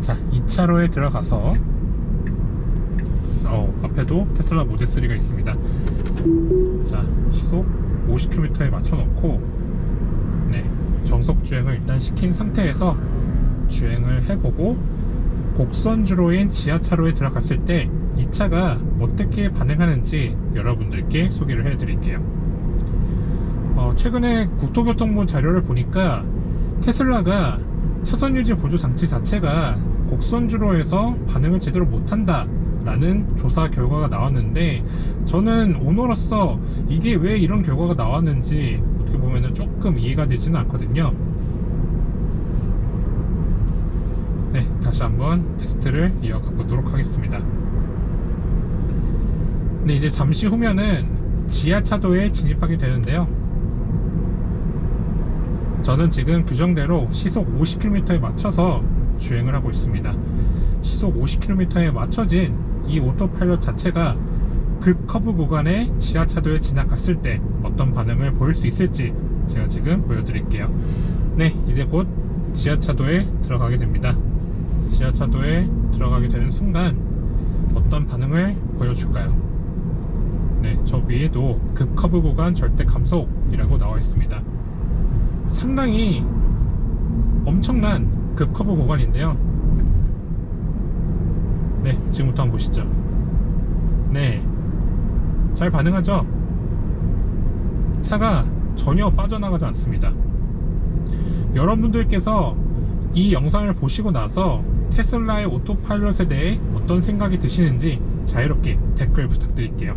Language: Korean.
자 2차로에 들어가서 어, 앞에도 테슬라 모델 3가 있습니다 자 시속 50km에 맞춰 놓고 네 정속 주행을 일단 시킨 상태에서 주행을 해보고 곡선 주로인 지하차로에 들어갔을 때 이 차가 어떻게 반응하는지 여러분들께 소개를 해드릴게요. 어, 최근에 국토교통부 자료를 보니까 테슬라가 차선 유지 보조 장치 자체가 곡선주로에서 반응을 제대로 못한다. 라는 조사 결과가 나왔는데 저는 오너로서 이게 왜 이런 결과가 나왔는지 어떻게 보면 조금 이해가 되지는 않거든요. 네, 다시 한번 테스트를 이어가 보도록 하겠습니다. 네, 이제 잠시 후면은 지하차도에 진입하게 되는데요. 저는 지금 규정대로 시속 50km에 맞춰서 주행을 하고 있습니다. 시속 50km에 맞춰진 이 오토파일럿 자체가 그 커브 구간에 지하차도에 지나갔을 때 어떤 반응을 보일 수 있을지 제가 지금 보여드릴게요. 네, 이제 곧 지하차도에 들어가게 됩니다. 지하차도에 들어가게 되는 순간 어떤 반응을 보여줄까요? 네, 저 위에도 급커브 구간 절대 감속이라고 나와 있습니다. 상당히 엄청난 급커브 구간인데요. 네, 지금부터 한번 보시죠. 네, 잘 반응하죠? 차가 전혀 빠져나가지 않습니다. 여러분들께서 이 영상을 보시고 나서 테슬라의 오토파일럿에 대해 어떤 생각이 드시는지 자유롭게 댓글 부탁드릴게요.